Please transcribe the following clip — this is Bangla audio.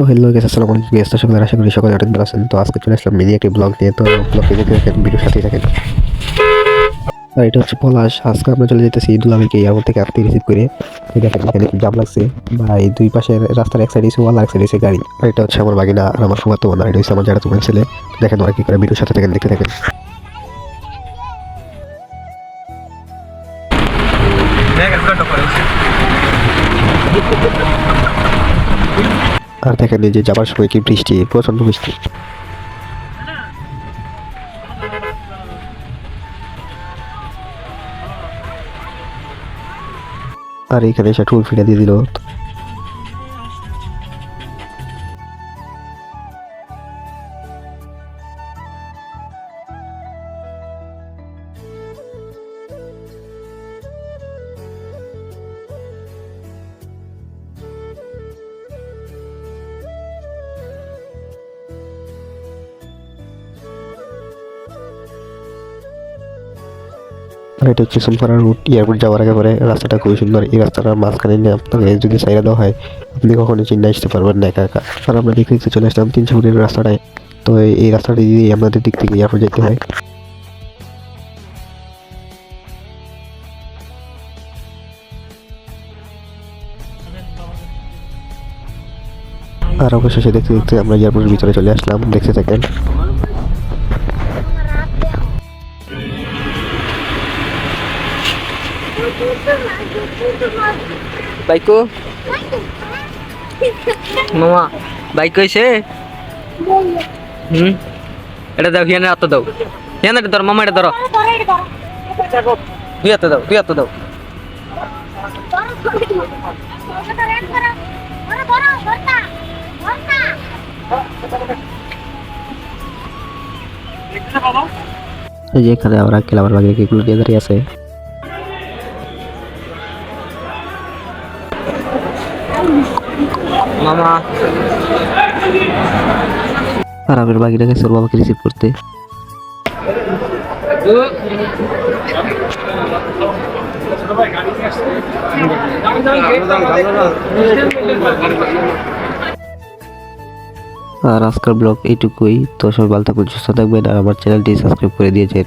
তো হ্যালো গেছে আসসালামু আলাইকুম। গেস্ট সবাই আশা করি সকলে অনেক ভালো আছেন। তো আজকে চলে আসলাম মিনি একটি ব্লগ নিয়ে। তো ব্লগটি দেখে দেখেন ভিডিওর সাথেই থাকেন। আর এটা হচ্ছে পলাশ। আজকে আমরা চলে যেতেছি ঈদুল আমিরকে এয়ারপোর্ট থেকে আত্মীয় রিসিভ করে। দেখেন, এখানে জাম লাগছে। বা এই দুই পাশে রাস্তার এক সাইড এসে ওয়াল এক সাইড এসে গাড়ি। আর এটা হচ্ছে আমার বাগিনা আর আমার ফুমাতো না এটা হচ্ছে আমার যারা তোমার ছেলে। দেখেন ওরা কি করে ভিডিওর সাথে থাকেন, দেখতে থাকেন। আর দেখেন যে যাবার সময় কি বৃষ্টি প্রচণ্ড বৃষ্টি। আর এখানে এসে টুল ফিরে দিয়ে দিল। এটা হচ্ছে সোমপাড়া রুট এয়ারপোর্ট যাওয়ার আগে পরে রাস্তাটা খুবই সুন্দর। এই রাস্তাটার মাঝখানে নিয়ে আপনাকে যদি সাইডে দেওয়া হয়, আপনি কখনো চিন্তা আসতে পারবেন না একা একা। আর আমরা দেখতে দেখতে চলে আসলাম তিনশো ফুটের রাস্তাটায়। তো এই- এই রাস্তাটি দিয়ে আমাদের দিক থেকে এয়ারপোর্ট যেতে হয়। আর অবশেষে দেখতে দেখতে আমরা এয়ারপোর্টের ভিতরে চলে আসলাম। দেখতে থাকেন। বাইকো? মামা, বাইক কইছে? এটা দাও হিয়ানে হাতে দাও। হিয়ানে, এটা ধরো, মামা, এটা ধরো। তুই হাতে দাও তুই হাতে দাও। এই যে এখানে আমরা বাগিয়ে এগুলো নিয়ে দাঁড়িয়ে আছে। মামা। আর আমার বাগিনা গেছে বাবাকে রিসিভ করতে। আর আজকের ব্লগ এইটুকুই। তো সবাই ভালো থাকুন, সুস্থ থাকবেন, আর আমার চ্যানেলটি সাবস্ক্রাইব করে দিয়েছেন।